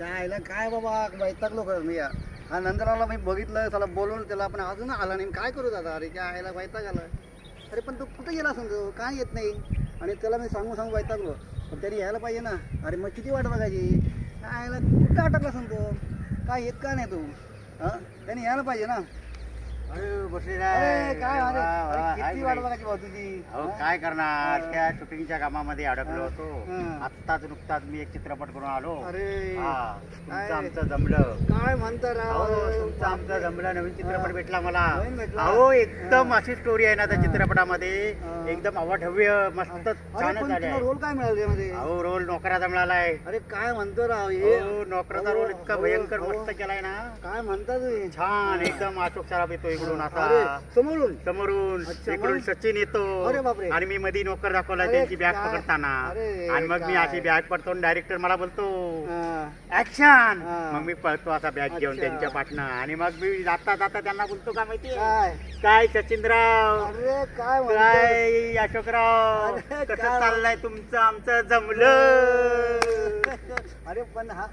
आईला काय बाबा वैतागलो खरं मी यार हा नंदराला मी बघितलं त्याला बोलवलं त्याला आपण अजून आला नाही. काय करू दादा? अरे त्या आईला वैताग आला. अरे पण तो कुठे गेला समजो? काय येत नाही. आणि त्याला मी सांगू सांगू वैतागलो पण त्याने यायला पाहिजे ना. अरे मग किती वाट बघायची? काय आईला कुठं अटकला समजो? काय येत का नाही तू? हां? त्याने यायला पाहिजे ना. किती वाट बघायची भाऊ तुझी अहो? काय करणार. त्या शूटिंगच्या कामामध्ये अडकलो होतो. आत्ताच नुकताच मी एक चित्रपट करून आलो. अरे हा. तुमचं काय? आमचं जमलं. काय म्हणता राव? अहो तुमचं आमचं जमलं. नवीन चित्रपट. भेटला मला? अहो एकदम. अशी स्टोरी आहे ना त्या. चित्रपटामध्ये. एकदम अवाढव्य मस्त झाले तुला रोल काय मिळाला अहो रोल नोकराचा मिळालाय. अरे काय म्हणतो राव हे? नोकराचा रोल इतका भयंकर. मस्त केलाय ना. काय म्हणता तुम्ही? छान एकदम अशोक सराफ येतो इकडून असा समोरून समोरून अच्छा, इकडून मग? सचिन येतो अरे बापरे. आणि मी मध्ये नोकर दाखवला अरे त्यांची बॅग काय? पकडताना अरे आणि मग मी काय? अशी बॅग पडतो डायरेक्टर मला बोलतो हा. ऍक्शन हा. मग मी पळतो असा बॅग घेऊन अच्छा. त्यांच्या पाठनं आणि मग मी जाता जाता त्यांना बोलतो का माहिती काय काय सचिनराव अरे काय अशोकराव अरे, कसं काय? चाललंय तुमचं आमचं जमलं अरे पण हा